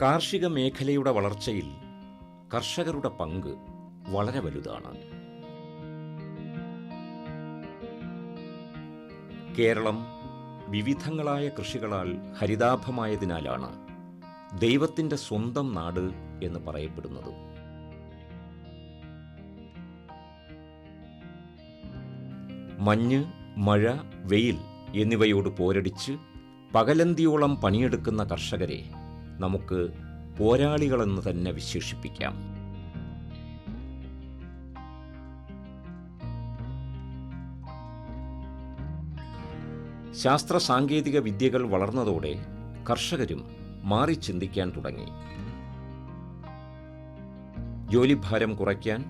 കാർഷിക മേഖലയുടെ വളർച്ചയിൽ കർഷകരുടെ പങ്ക് വളരെ വലുതാണ്. കേരളം വിവിധങ്ങളായ കൃഷികളാൽ ഹരിതാഭമായതിനാലാണ് ദൈവത്തിന്റെ സ്വന്തം നാട് എന്ന് പറയപ്പെടുന്നത്. മഞ്ഞ് മഴ വെയിൽ എന്നിവയോട് പോരടിച്ച് പകലന്തിയോളം പണിയെടുക്കുന്ന കർഷകരെ നമുക്ക് പോരാളികളെന്ന് തന്നെ വിശേഷിപ്പിക്കാം. ശാസ്ത്ര സാങ്കേതിക വിദ്യകൾ വളർന്നതോടെ കർഷകരും മാറി ചിന്തിക്കാൻ തുടങ്ങി. ജോലിഭാരം കുറയ്ക്കാൻ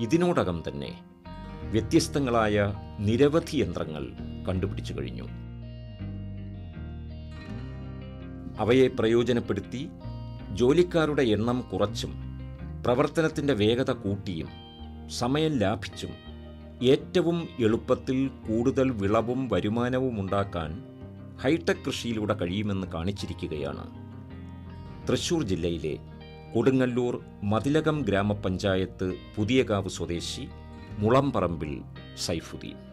ഇതിനോടകം തന്നെ വ്യത്യസ്തങ്ങളായ നിരവധി യന്ത്രങ്ങൾ കണ്ടുപിടിച്ചു കഴിഞ്ഞു. അവയെ പ്രയോജനപ്പെടുത്തി ജോലിക്കാരുടെ എണ്ണം കുറച്ചും പ്രവർത്തനത്തിന്റെ വേഗത കൂട്ടിയും സമയം ലാഭിച്ചും ഏറ്റവും എളുപ്പത്തിൽ കൂടുതൽ വിളവും വരുമാനവും ഉണ്ടാക്കാൻ ഹൈടെക് കൃഷിയിലൂടെ കഴിയുമെന്ന് കാണിച്ചിരിക്കുകയാണ്. തൃശൂർ ജില്ലയിലെ കൊടുങ്ങല്ലൂർ മതിലകം ഗ്രാമപഞ്ചായത്ത് പുതിയകാവ് സ്വദേശി മുളംപറമ്പിൽ സൈഫുദ്ദീൻ.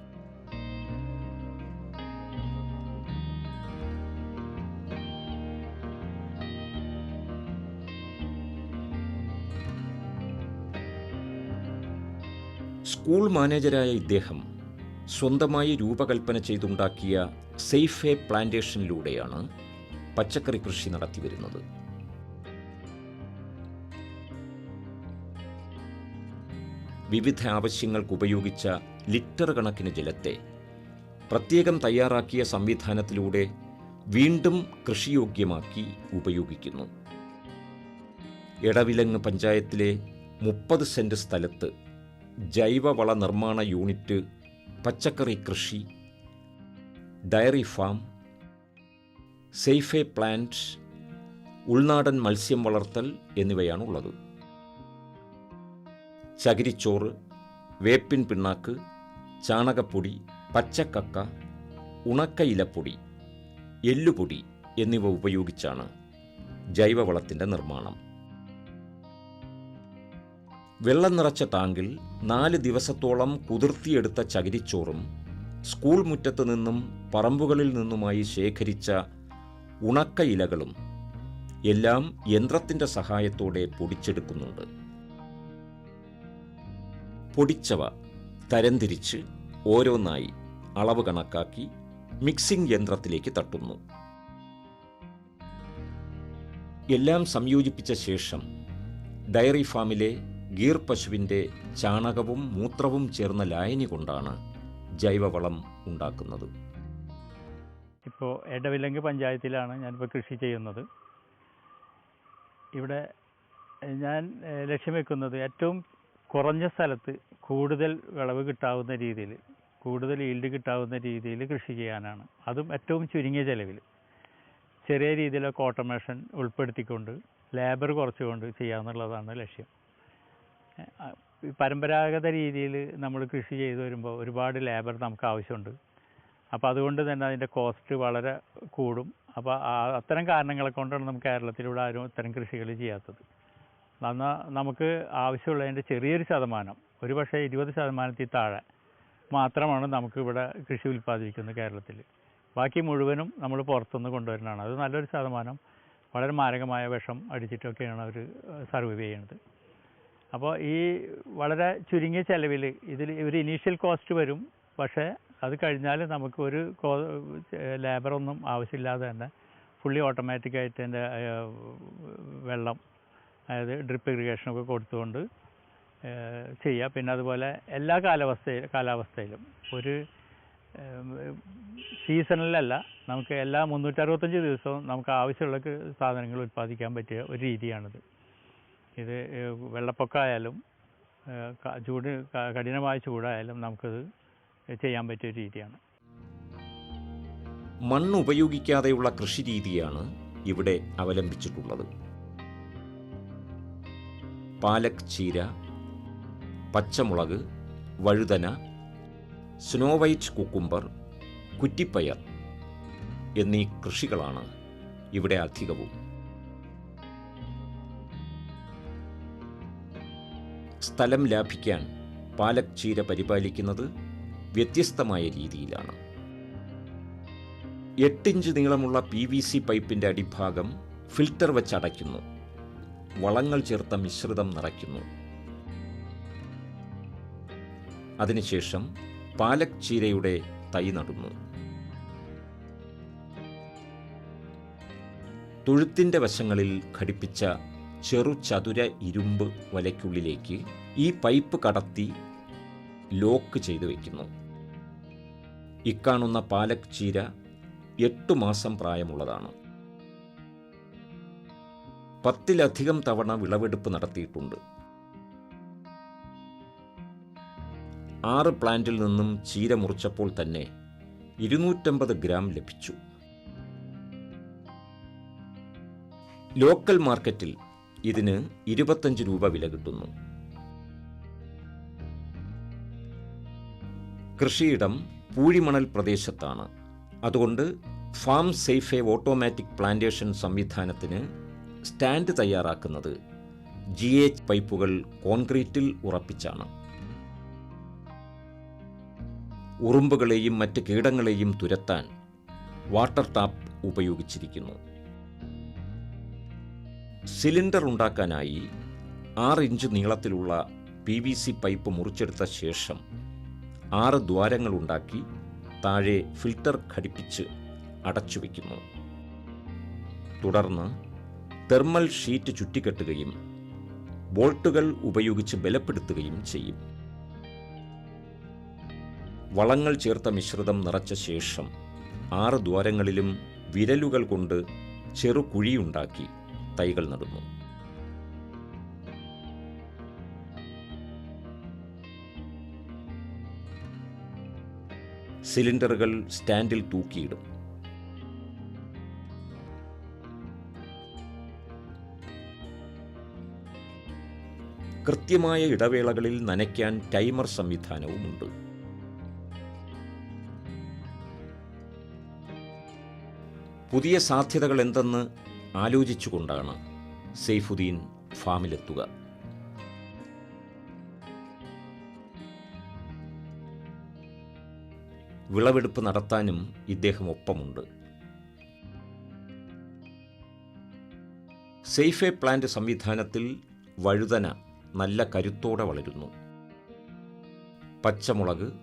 സ്കൂൾ മാനേജരായ ഇദ്ദേഹം സ്വന്തമായി രൂപകൽപ്പന ചെയ്തുണ്ടാക്കിയ സേഫ് എ പ്ലാന്റേഷനിലൂടെയാണ് പച്ചക്കറി കൃഷി നടത്തിവരുന്നത് വിവിധ ആവശ്യങ്ങൾക്ക് ഉപയോഗിച്ച ലിറ്റർ കണക്കിന് ജലത്തെ പ്രത്യേകം തയ്യാറാക്കിയ സംവിധാനത്തിലൂടെ വീണ്ടും കൃഷിയോഗ്യമാക്കി ഉപയോഗിക്കുന്നു. എടവിലങ്ങ് പഞ്ചായത്തിലെ മുപ്പത് സെന്റ് സ്ഥലത്ത് ജൈവവള നിർമ്മാണ യൂണിറ്റ് പച്ചക്കറി കൃഷി ഡയറി ഫാം സേഫേ പ്ലാന്റ് ഉൾനാടൻ മത്സ്യം വളർത്തൽ എന്നിവയാണുള്ളത്. ചകിരിച്ചോറ് വേപ്പിൻ പിണ്ണാക്ക് ചാണകപ്പൊടി പച്ചക്കക്ക ഉണക്ക ഇലപ്പൊടി എല്ലുപൊടി എന്നിവ ഉപയോഗിച്ചാണ് ജൈവവളത്തിന്റെ നിർമ്മാണം. വെള്ളം നിറച്ച ടാങ്കിൽ നാല് ദിവസത്തോളം കുതിർത്തിയെടുത്ത ചകിരിച്ചോറും സ്കൂൾ മുറ്റത്ത് നിന്നും പറമ്പുകളിൽ നിന്നുമായി ശേഖരിച്ച ഉണക്ക ഇലകളും എല്ലാം യന്ത്രത്തിന്റെ സഹായത്തോടെ പൊടിച്ചെടുക്കുന്നുണ്ട്. പൊടിച്ചവ തരംതിരിച്ച് ഓരോന്നായി അളവ് കണക്കാക്കി മിക്സിംഗ് യന്ത്രത്തിലേക്ക് തട്ടുന്നു. എല്ലാം സംയോജിപ്പിച്ച ശേഷം ഡയറി ഫാമിലെ ഗീർ പശുവിന്റെ ചാണകവും മൂത്രവും ചേർന്ന ലായനി കൊണ്ടാണ് ജൈവവളം ഉണ്ടാക്കുന്നത്. ഇപ്പോൾ എടവിലങ്ക് പഞ്ചായത്തിലാണ് ഞാനിപ്പോൾ കൃഷി ചെയ്യുന്നത്. ഇവിടെ ഞാൻ ലക്ഷ്യം വെക്കുന്നത് ഏറ്റവും കുറഞ്ഞ സ്ഥലത്ത് കൂടുതൽ വിളവ് കിട്ടാവുന്ന രീതിയിൽ കൂടുതൽ ഈൽഡ് കിട്ടാവുന്ന രീതിയിൽ കൃഷി ചെയ്യാനാണ്. അതും ഏറ്റവും ചുരുങ്ങിയ ചിലവിൽ. ചെറിയ രീതിയിലൊക്കെ ഓട്ടോമേഷൻ ഉൾപ്പെടുത്തിക്കൊണ്ട് ലേബർ കുറച്ചുകൊണ്ട് ചെയ്യാമെന്നുള്ളതാണ് ലക്ഷ്യം. പരമ്പരാഗത രീതിയിൽ നമ്മൾ കൃഷി ചെയ്തു വരുമ്പോൾ ഒരുപാട് ലേബർ നമുക്ക് ആവശ്യമുണ്ട്. അപ്പോൾ അതുകൊണ്ട് തന്നെ അതിന്റെ കോസ്റ്റ് വളരെ കൂടും. അപ്പോൾ അത്തരം കാരണങ്ങളെ കൊണ്ടാണ് നമുക്ക് കേരളത്തിലൂടെ ആരും ഇത്തരം കൃഷികൾ ചെയ്യാത്തത്. എന്നാൽ നമുക്ക് ആവശ്യമുള്ളതിന്റെ ചെറിയൊരു ശതമാനം ഒരു പക്ഷേ ഇരുപത് ശതമാനത്തിൽ താഴെ മാത്രമാണ് നമുക്ക് ഇവിടെ കൃഷി ഉൽപ്പാദിപ്പിക്കുന്നത് കേരളത്തിൽ. ബാക്കി മുഴുവനും നമ്മൾ പുറത്തുനിന്ന് കൊണ്ടുവരുന്നതാണ്. അത് നല്ലൊരു ശതമാനം വളരെ മാരകമായ വിഷം അടിച്ചിട്ടൊക്കെയാണ് അവർ സർവൈവ് ചെയ്യുന്നത്. അപ്പോൾ ഈ വളരെ ചുരുങ്ങിയ ചെലവിൽ ഇതിൽ ഒരു ഇനീഷ്യൽ കോസ്റ്റ് വരും. പക്ഷേ അത് കഴിഞ്ഞാൽ നമുക്ക് ഒരു ലേബറൊന്നും ആവശ്യമില്ലാതെ തന്നെ ഫുള്ളി ഓട്ടോമാറ്റിക്കായിട്ട് എന്റെ വെള്ളം അതായത് ഡ്രിപ്പ് ഇറിഗേഷനൊക്കെ കൊടുത്തുകൊണ്ട് ചെയ്യുക പിന്നെ അതുപോലെ എല്ലാ കാലാവസ്ഥയിൽ കാലാവസ്ഥയിലും ഒരു സീസണിലല്ല നമുക്ക് എല്ലാ മുന്നൂറ്ററുപത്തഞ്ച് ദിവസവും നമുക്ക് ആവശ്യമുള്ള സാധനങ്ങൾ ഉൽപ്പാദിക്കാൻ പറ്റിയ ഒരു രീതിയാണിത്. ഇത് വെള്ളപ്പൊക്കമായാലും ചൂട് കഠിനമായ ചൂടായാലും നമുക്കത് ചെയ്യാൻ പറ്റിയ രീതിയാണ്. മണ്ണ് ഉപയോഗിക്കാതെയുള്ള കൃഷി രീതിയാണ് ഇവിടെ അവലംബിച്ചിട്ടുള്ളത്. പാലക് ചീര പച്ചമുളക് വഴുതന സ്നോ വൈറ്റ് കുക്കുംബർ കുറ്റിപ്പയർ എന്നീ കൃഷികളാണ് ഇവിടെ അധികവും. സ്ഥലം ലാഭിക്കാൻ പാലക് ചീര പരിപാലിക്കുന്നത് വ്യത്യസ്തമായ രീതിയിലാണ്. എട്ടിഞ്ച് നീളമുള്ള പി വി സി പൈപ്പിന്റെ അടിഭാഗം ഫിൽറ്റർ വെച്ച് അടയ്ക്കുന്നു വളങ്ങൾ ചേർത്ത മിശ്രിതം നിറയ്ക്കുന്നു. അതിനുശേഷം പാലക് ചീരയുടെ തൈ നടുന്നു. തൊഴുത്തിന്റെ വശങ്ങളിൽ ഘടിപ്പിച്ച ചെറു ചതുര ഇരുമ്പ് വലയ്ക്കുള്ളിലേക്ക് ഈ പൈപ്പ് കടത്തി ലോക്ക് ചെയ്തു വയ്ക്കുന്നു ഇക്കാണുന്ന പാലക് ചീര എട്ടു മാസം പ്രായമുള്ളതാണ്. പത്തിലധികം തവണ വിളവെടുപ്പ് നടത്തിയിട്ടുണ്ട്. ആറ് പ്ലാന്റിൽ നിന്നും ചീര മുറിച്ചപ്പോൾ തന്നെ ഇരുന്നൂറ്റമ്പത് ഗ്രാം ലഭിച്ചു. ലോക്കൽ മാർക്കറ്റിൽ ഇതിന് ഇരുപത്തഞ്ച് രൂപ വില കിട്ടുന്നു. കൃഷിയിടം പൂഴിമണൽ പ്രദേശത്താണ്. അതുകൊണ്ട് ഫാം സേഫെ ഓട്ടോമാറ്റിക് പ്ലാന്റേഷൻ സംവിധാനത്തിന് സ്റ്റാൻഡ് തയ്യാറാക്കുന്നത് ജി എച്ച് പൈപ്പുകൾ കോൺക്രീറ്റിൽ ഉറപ്പിച്ചാണ്. ഉറുമ്പുകളെയും മറ്റ് കീടങ്ങളെയും തുരത്താൻ വാട്ടർ ടാപ്പ് ഉപയോഗിച്ചിരിക്കുന്നു. സിലിണ്ടർ ഉണ്ടാക്കാനായി ആറ് ഇഞ്ച് നീളത്തിലുള്ള പി വി സി പൈപ്പ് മുറിച്ചെടുത്ത ശേഷം ആറ് ദ്വാരങ്ങൾ ഉണ്ടാക്കി താഴെ ഫിൽട്ടർ ഘടിപ്പിച്ച് അടച്ചു വയ്ക്കുന്നു തുടർന്ന് തെർമൽ ഷീറ്റ് ചുറ്റിക്കെട്ടുകയും ബോൾട്ടുകൾ ഉപയോഗിച്ച് ബലപ്പെടുത്തുകയും ചെയ്യും. വളങ്ങൾ ചേർത്ത മിശ്രിതം നിറച്ച ശേഷം ആറ് ദ്വാരങ്ങളിലും വിരലുകൾ കൊണ്ട് ചെറു കുഴിയുണ്ടാക്കി തൈകൾ നടുന്നു. സിലിണ്ടറുകൾ സ്റ്റാൻഡിൽ തൂക്കിയിടും. കൃത്യമായ ഇടവേളകളിൽ നനയ്ക്കാൻ ടൈമർ സംവിധാനവുമുണ്ട്. പുതിയ സാധ്യതകൾ എന്തെന്ന് ആലോചിച്ചുകൊണ്ടാണ് സെയ്ഫുദ്ദീൻ ഫാമിലെത്തുക. വിളവെടുപ്പ് നടത്താനും ഇദ്ദേഹം ഒപ്പമുണ്ട്. സെയ്ഫെ പ്ലാന്റ് സംവിധാനത്തിൽ വഴുതന നല്ല കരുത്തോടെ വളരുന്നു. പച്ചമുളക്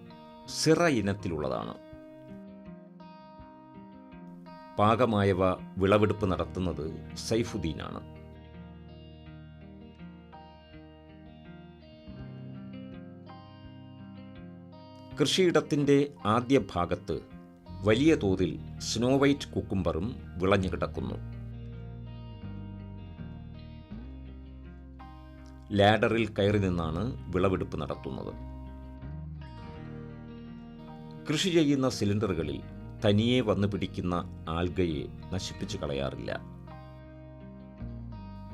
സിറ ഇനത്തിലുള്ളതാണ്. പാകമായവ വിളവെടുപ്പ് നടത്തുന്നത് സൈഫുദ്ദീനാണ്. കൃഷിയിടത്തിന്റെ ആദ്യ ഭാഗത്ത് വലിയ തോതിൽ സ്നോ വൈറ്റ് കുക്കുംബറും വിളഞ്ഞു കിടക്കുന്നു. ലാഡറിൽ കയറി നിന്നാണ് വിളവെടുപ്പ് നടത്തുന്നത്. കൃഷി ചെയ്യുന്ന സിലിണ്ടറുകളിൽ തനിയെ വന്നു പിടിക്കുന്ന ആൽഗയെ നശിപ്പിച്ചു കളയാറില്ല.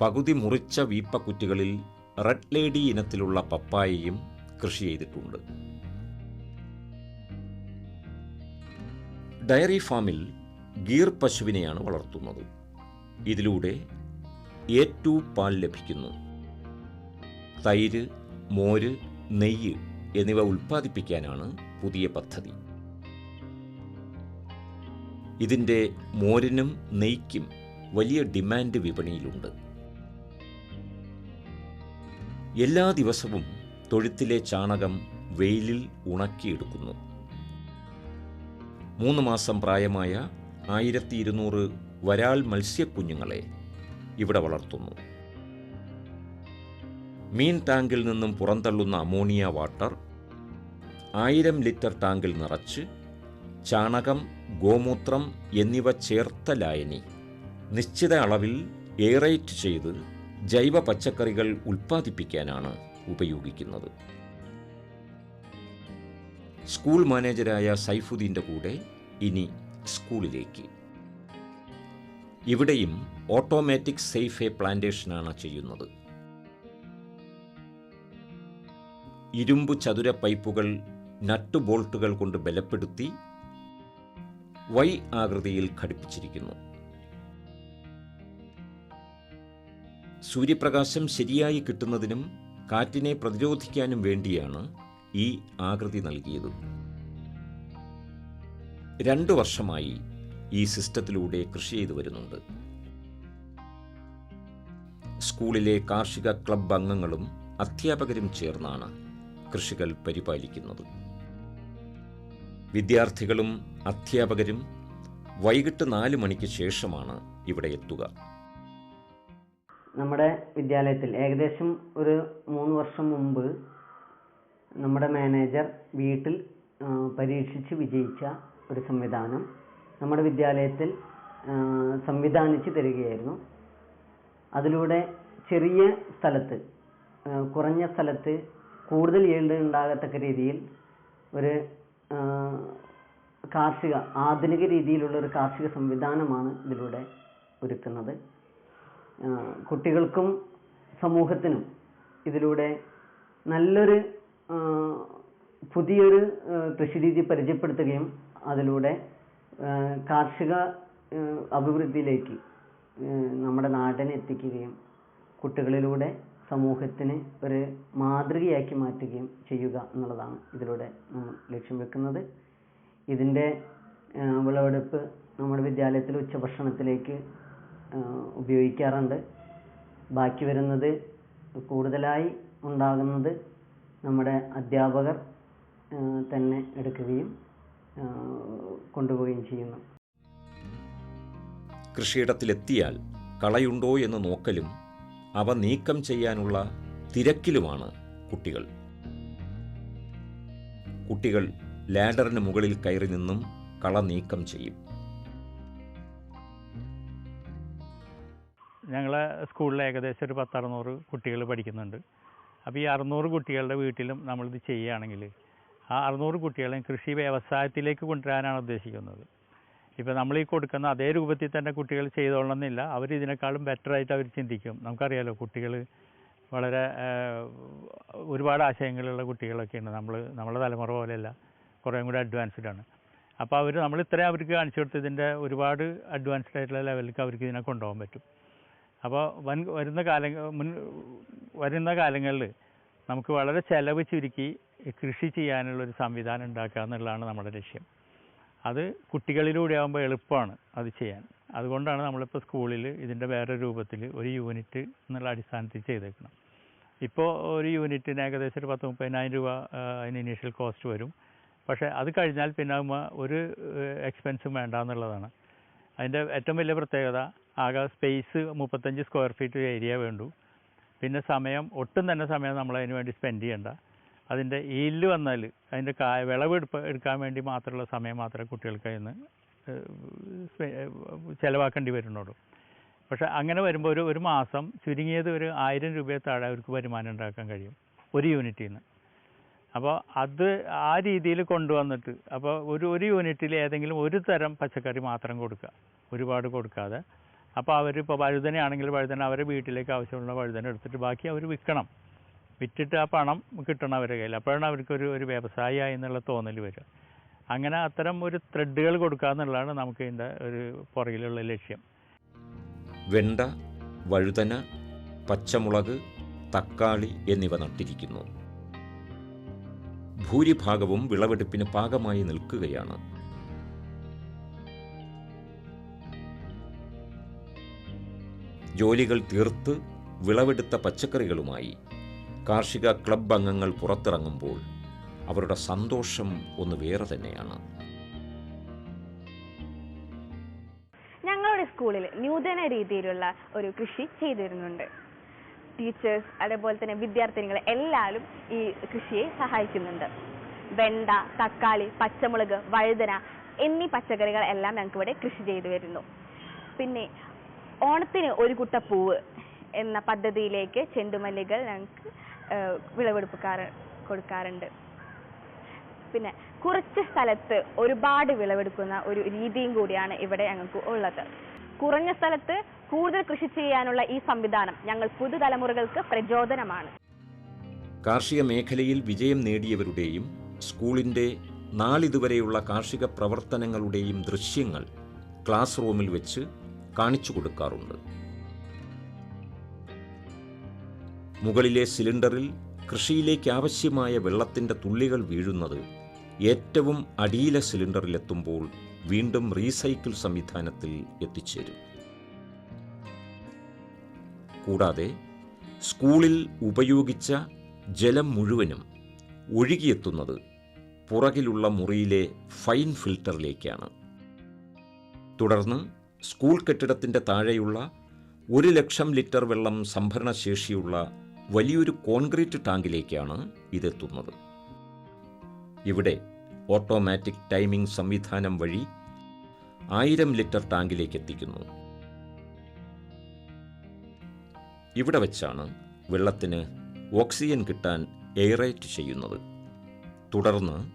പകുതി മുറിച്ച വീപ്പക്കുറ്റികളിൽ റെഡ് ലേഡി ഇനത്തിലുള്ള പപ്പായയും കൃഷി ചെയ്തിട്ടുണ്ട്. ഡയറി ഫാമിൽ ഗീർ പശുവിനെയാണ് വളർത്തുന്നത്. ഇതിലൂടെ ഏറ്റു പാൽ ലഭിക്കുന്നു. തൈര് മോര് നെയ്യ് എന്നിവ ഉൽപ്പാദിപ്പിക്കാനാണ് പുതിയ പദ്ധതി. ഇതിന്റെ മോരിനും നെയ്ക്കും വലിയ ഡിമാൻഡ് വിപണിയിലുണ്ട്. എല്ലാ ദിവസവും തൊഴുത്തിലെ ചാണകം വെയിലിൽ ഉണക്കിയെടുക്കുന്നു. മൂന്ന് മാസം പ്രായമായ ആയിരത്തി ഇരുന്നൂറ് വരാൽ മത്സ്യക്കുഞ്ഞുങ്ങളെ ഇവിടെ വളർത്തുന്നു. മീൻ ടാങ്കിൽ നിന്നും പുറന്തള്ളുന്ന അമോണിയ വാട്ടർ ആയിരം ലിറ്റർ ടാങ്കിൽ നിറച്ച് ചാണകം ഗോമൂത്രം എന്നിവ ചേർത്ത ലായനി. നിശ്ചിത അളവിൽ എയറേറ്റ് ചെയ്ത് ജൈവ പച്ചക്കറികൾ ഉൽപ്പാദിപ്പിക്കാനാണ് ഉപയോഗിക്കുന്നത്. സ്കൂൾ മാനേജരായ സൈഫുദ്ദീന്റെ കൂടെ ഇനി സ്കൂളിലേക്ക്. ഇവിടെയും ഓട്ടോമാറ്റിക് സേഫ് സേഫെ പ്ലാന്റേഷനാണ് ചെയ്യുന്നത്. ഇരുമ്പ് ചതുര പൈപ്പുകൾ നട്ട് ബോൾട്ടുകൾ കൊണ്ട് ബലപ്പെടുത്തി വൈ ആകൃതിയിൽ ഘടിപ്പിച്ചിരിക്കുന്നു. സൂര്യപ്രകാശം ശരിയായി കിട്ടുന്നതിനും കാറ്റിനെ പ്രതിരോധിക്കാനും വേണ്ടിയാണ് ഈ ആകൃതി നൽകിയത്. രണ്ടു വർഷമായി ഈ സിസ്റ്റത്തിലൂടെ കൃഷി ചെയ്തു വരുന്നുണ്ട്. സ്കൂളിലെ കാർഷിക ക്ലബ് അംഗങ്ങളും അധ്യാപകരും ചേർന്നാണ് കൃഷികൾ പരിപാലിക്കുന്നത്. വിദ്യാർത്ഥികളും അധ്യാപകരും വൈകിട്ട് നാല് മണിക്ക് ശേഷമാണ് ഇവിടെ എത്തുക. നമ്മുടെ വിദ്യാലയത്തിൽ ഏകദേശം ഒരു മൂന്ന് വർഷം മുമ്പ് നമ്മുടെ മാനേജർ വീട്ടിൽ പരീക്ഷിച്ച് വിജയിച്ച ഒരു സംവിധാനം നമ്മുടെ വിദ്യാലയത്തിൽ സംവിധാനിച്ച് തരികയായിരുന്നു. അതിലൂടെ ചെറിയ സ്ഥലത്ത് കുറഞ്ഞ സ്ഥലത്ത് കൂടുതൽ yield ഉണ്ടാകത്തക്ക രീതിയിൽ ഒരു കാർഷിക ആധുനിക രീതിയിലുള്ള ഒരു കാർഷിക സംവിധാനമാണ് ഇതിലൂടെ ഒരുക്കുന്നത്. കുട്ടികൾക്കും സമൂഹത്തിനും ഇതിലൂടെ നല്ലൊരു പുതിയൊരു കൃഷി രീതി പരിചയപ്പെടുത്തുകയും അതിലൂടെ കാർഷിക അഭിവൃദ്ധിയിലേക്ക് നമ്മുടെ നാടിനെ എത്തിക്കുകയും കുട്ടികളിലൂടെ സമൂഹത്തിന് ഒരു മാതൃകയാക്കി മാറ്റുകയും ചെയ്യുക എന്നുള്ളതാണ് ഇതിലൂടെ നമ്മൾ ലക്ഷ്യം വെക്കുന്നത്. ഇതിന്റെ വിളവെടുപ്പ് നമ്മുടെ വിദ്യാലയത്തിൽ ഉച്ചഭക്ഷണത്തിലേക്ക് ഉപയോഗിക്കാറുണ്ട്. ബാക്കി വരുന്നത് കൂടുതലായി ഉണ്ടാകുന്നത് നമ്മുടെ അധ്യാപകർ തന്നെ എടുക്കുകയും കൊണ്ടുപോവുകയും ചെയ്യുന്നു. കൃഷിയിടത്തിലെത്തിയാൽ കളയുണ്ടോ എന്ന് നോക്കലും അവ നീക്കം ചെയ്യാനുള്ള തിരക്കിലുമാണ് കുട്ടികൾ. കുട്ടികൾ ലാഡറിന് മുകളിൽ കയറി നിന്നും കള നീക്കം ചെയ്യും. ഞങ്ങളെ സ്കൂളിൽ ഏകദേശം ഒരു പത്തറുന്നൂറ് കുട്ടികൾ പഠിക്കുന്നുണ്ട്. അപ്പോൾ ഈ അറുന്നൂറ് കുട്ടികളുടെ വീട്ടിലും നമ്മളിത് ചെയ്യുകയാണെങ്കിൽ ആ അറുന്നൂറ് കുട്ടികളെയും കൃഷി വ്യവസായത്തിലേക്ക് കൊണ്ടുവരാനാണ് ഉദ്ദേശിക്കുന്നത്. ഇപ്പോൾ നമ്മൾ ഈ കൊടുക്കുന്ന അതേ രൂപത്തിൽ തന്നെ കുട്ടികൾ ചെയ്തോളണമെന്നില്ല. അവർ ഇതിനേക്കാളും ബെറ്റർ ആയിട്ട് അവർ ചിന്തിക്കും. നമുക്കറിയാലോ കുട്ടികൾ വളരെ ഒരുപാട് ആശയങ്ങളുള്ള കുട്ടികളൊക്കെയാണ് നമ്മൾ നമ്മളെ തലമുറ പോലെയല്ല. കുറേ കൂടി അഡ്വാൻസ്ഡ് ആണ്. അപ്പോൾ അവർ നമ്മൾ ഇത്രയും അവർക്ക് കാണിച്ചു കൊടുത്ത് ഇതിന്റെ ഒരുപാട് അഡ്വാൻസ്ഡ് ആയിട്ടുള്ള ലെവലിലേക്ക് അവർക്ക് ഇതിനെ കൊണ്ടുപോകാൻ പറ്റും. അപ്പോൾ വൻ വരുന്ന കാല മുൻ വരുന്ന കാലങ്ങളിൽ നമുക്ക് വളരെ ചെലവ് ചുരുക്കി കൃഷി ചെയ്യാനുള്ളൊരു സംവിധാനം ഉണ്ടാക്കുക എന്നുള്ളതാണ് നമ്മുടെ ലക്ഷ്യം. അത് കുട്ടികളിലൂടെ ആകുമ്പോൾ എളുപ്പമാണ് അത് ചെയ്യാൻ. അതുകൊണ്ടാണ് നമ്മളിപ്പോൾ സ്കൂളിൽ ഇതിന്റെ വേറെ രൂപത്തിൽ ഒരു യൂണിറ്റ് എന്നുള്ള അടിസ്ഥാനത്തിൽ ചെയ്തേക്കണം ഇപ്പോൾ ഒരു യൂണിറ്റിന് ഏകദേശം ഒരു പത്ത് മുപ്പതിനായിരം രൂപ അതിന് ഇനീഷ്യൽ കോസ്റ്റ് വരും. പക്ഷേ അത് കഴിഞ്ഞാൽ പിന്നെ ഒരു എക്സ്പെൻസും വേണ്ട എന്നുള്ളതാണ് അതിന്റെ ഏറ്റവും വലിയ പ്രത്യേകത ആകെ സ്പേസ് മുപ്പത്തഞ്ച് സ്ക്വയർ ഫീറ്റ് ഏരിയ വേണ്ടു. പിന്നെ സമയം ഒട്ടും തന്നെ സമയം നമ്മൾ അതിന് വേണ്ടി സ്പെൻഡ് ചെയ്യണ്ട. അതിന്റെ ഈൽ വന്നാൽ അതിന്റെ കാ വിളവെടുപ്പ് എടുക്കാൻ വേണ്ടി മാത്രമുള്ള സമയം മാത്രമേ കുട്ടികൾക്ക് ഇന്ന് ചിലവാക്കേണ്ടി വരുന്നുള്ളൂ. പക്ഷേ അങ്ങനെ വരുമ്പോൾ ഒരു ഒരു മാസം ചുരുങ്ങിയത് ഒരു ആയിരം രൂപയെ താഴെ അവർക്ക് വരുമാനം ഉണ്ടാക്കാൻ കഴിയും ഒരു യൂണിറ്റിൽ നിന്ന് അപ്പോൾ അത് ആ രീതിയിൽ കൊണ്ടുവന്നിട്ട് അപ്പോൾ ഒരു ഒരു യൂണിറ്റിൽ ഏതെങ്കിലും ഒരു തരം പച്ചക്കറി മാത്രം കൊടുക്കുക. ഒരുപാട് കൊടുക്കാതെ. അപ്പോൾ അവരിപ്പോൾ വഴുതനയാണെങ്കിൽ വഴുതന അവരെ വീട്ടിലേക്ക് ആവശ്യമുള്ള വഴുതന എടുത്തിട്ട് ബാക്കി അവർ വിൽക്കണം. വിറ്റിട്ട് ആ പണം കിട്ടണം അവരുടെ കയ്യിൽ. അപ്പോഴാണ് അവർക്കൊരു ഒരു വ്യവസായിയായി എന്നുള്ള തോന്നൽ വരിക. അങ്ങനെ അത്തരം ഒരു ത്രെഡുകൾ കൊടുക്കുക എന്നുള്ളതാണ് നമുക്ക് ഇതിന്റെ ഒരു പുറകിലുള്ള ലക്ഷ്യം. വെണ്ട വഴുതന പച്ചമുളക് തക്കാളി എന്നിവ നട്ടിരിക്കുന്നു. ഭൂരിഭാഗവും വിളവെടുപ്പിന് പാകമായി നിൽക്കുകയാണ്. ജോലികൾ തീർത്ത് വിളവെടുത്ത പച്ചക്കറികളുമായി കാർഷിക ക്ലബ് അംഗങ്ങൾ പുറത്തിറങ്ങുമ്പോൾ അവരുടെ സന്തോഷം ഒന്ന് വേറെ തന്നെയാണ്. ഞങ്ങളുടെ സ്കൂളിൽ നൂതന രീതിയിലുള്ള ഒരു കൃഷി ചെയ്തിരുന്നുണ്ട്. ടീച്ചേഴ്സ് അതേപോലെ തന്നെ വിദ്യാർത്ഥിനികൾ എല്ലാവരും ഈ കൃഷിയെ സഹായിക്കുന്നുണ്ട്. വെണ്ട തക്കാളി പച്ചമുളക് വഴുതന എന്നീ പച്ചക്കറികൾ എല്ലാം ഞങ്ങൾക്ക് ഇവിടെ കൃഷി ചെയ്തു വരുന്നു. പിന്നെ ഓണത്തിന് ഒരു കുട്ട പൂവ് എന്ന പദ്ധതിയിലേക്ക് ചെണ്ടുമല്ലികൾ ഞങ്ങൾക്ക് ഏഹ്, വിളവെടുപ്പുകാർ കൊടുക്കാറുണ്ട്. പിന്നെ കുറച്ച് സ്ഥലത്ത് ഒരുപാട് വിളവെടുക്കുന്ന ഒരു രീതിയും കൂടിയാണ് ഇവിടെ ഞങ്ങൾക്ക് ഉള്ളത്. കുറഞ്ഞ സ്ഥലത്ത് കൂടുതൽ കൃഷി ചെയ്യാനുള്ള ഈ സംവിധാനം ഞങ്ങൾ പുതുതലമുറകൾക്ക് പ്രചോദനമാണ്. കാർഷിക മേഖലയിൽ വിജയം നേടിയവരുടെയും സ്കൂളിന്റെ നാളിതുവരെയുള്ള കാർഷിക പ്രവർത്തനങ്ങളുടെയും ദൃശ്യങ്ങൾ ക്ലാസ് റൂമിൽ വെച്ച് കാണിച്ചു കൊടുക്കാറുണ്ട്. മുകളിലെ സിലിണ്ടറിൽ കൃഷിയിലേക്ക് ആവശ്യമായ വെള്ളത്തിന്റെ തുള്ളികൾ വീഴുന്നത് ഏറ്റവും അടിയിലെ സിലിണ്ടറിലെത്തുമ്പോൾ വീണ്ടും റീസൈക്കിൾ സംവിധാനത്തിൽ എത്തിച്ചേരും. കൂടാതെ സ്കൂളിൽ ഉപയോഗിച്ച ജലം മുഴുവനും ഒഴുകിയെത്തുന്നത് പുറകിലുള്ള മുറിയിലെ ഫൈൻ ഫിൽട്ടറിലേക്കാണ്. തുടർന്ന് സ്കൂൾ കെട്ടിടത്തിന്റെ താഴെയുള്ള ഒരു ലക്ഷം ലിറ്റർ വെള്ളം സംഭരണ ശേഷിയുള്ള വലിയൊരു കോൺക്രീറ്റ് ടാങ്കിലേക്കാണ് ഇതെത്തുന്നത്. ഇവിടെ ഓട്ടോമാറ്റിക് ടൈമിംഗ് സംവിധാനം വഴി ആയിരം ലിറ്റർ ടാങ്കിലേക്ക് എത്തിക്കുന്നു ഇവിടെ വെച്ചാണ് വെള്ളത്തിന് ഓക്സിജൻ കിട്ടാൻ എയറേറ്റ് ചെയ്യുന്നത്. തുടർന്ന്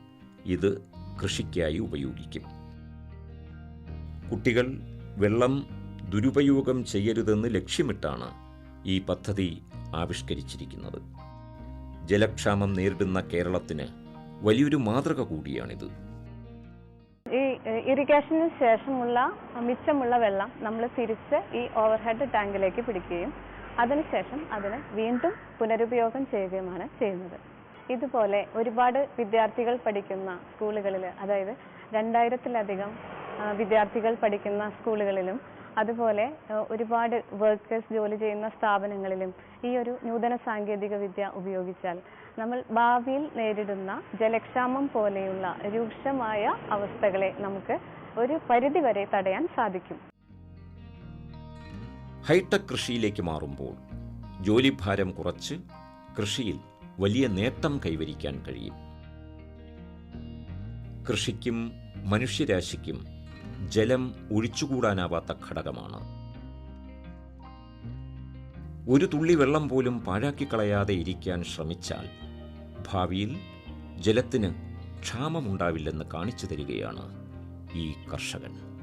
ഇത് കൃഷിക്കായി ഉപയോഗിക്കും. കുട്ടികൾ വെള്ളം ദുരുപയോഗം ചെയ്യരുതെന്ന് ലക്ഷ്യമിട്ടാണ് ഈ പദ്ധതി ആവിഷ്കരിച്ചിരിക്കുന്നത്. ജലക്ഷാമം നേരിടുന്ന കേരളത്തിന് വലിയൊരു മാതൃക കൂടിയാണിത്. ഈ ഇറിഗേഷന് ശേഷമുള്ള മിച്ചമുള്ള വെള്ളം നമ്മൾ തിരിച്ച് ഈ ഓവർഹെഡ് ടാങ്കിലേക്ക് പിടിക്കുകയും അതിനുശേഷം അതിനെ വീണ്ടും പുനരുപയോഗം ചെയ്യുകയുമാണ് ചെയ്യുന്നത്. ഇതുപോലെ ഒരുപാട് വിദ്യാർത്ഥികൾ പഠിക്കുന്ന സ്കൂളുകളിൽ അതായത് രണ്ടായിരത്തിലധികം വിദ്യാർത്ഥികൾ പഠിക്കുന്ന സ്കൂളുകളിലും അതുപോലെ ഒരുപാട് വർക്കേഴ്സ് ജോലി ചെയ്യുന്ന സ്ഥാപനങ്ങളിലും ഈ ഒരു നൂതന സാങ്കേതിക വിദ്യ ഉപയോഗിച്ചാൽ നമ്മൾ ഭാവിയിൽ നേരിടുന്ന ജലക്ഷാമം പോലെയുള്ള രൂക്ഷമായ അവസ്ഥകളെ നമുക്ക് ഒരു പരിധിവരെ തടയാൻ സാധിക്കും. ഹൈടെക് കൃഷിയിലേക്ക് മാറുമ്പോൾ ജോലിഭാരം കുറച്ച് കൃഷിയിൽ വലിയ നേട്ടം കൈവരിക്കാൻ കഴിയും. കൃഷിക്കും മനുഷ്യരാശിക്കും ജലം ഒഴിച്ചുകൂടാനാവാത്ത ഘടകമാണ്. ഒരു തുള്ളി വെള്ളം പോലും പാഴാക്കി കളയാതെ ഇരിക്കാൻ ശ്രമിച്ചാൽ ഭാവിയിൽ ജലത്തിന് ക്ഷാമമുണ്ടാവില്ലെന്ന് കാണിച്ചു തരികയാണ് ഈ കർഷകൻ.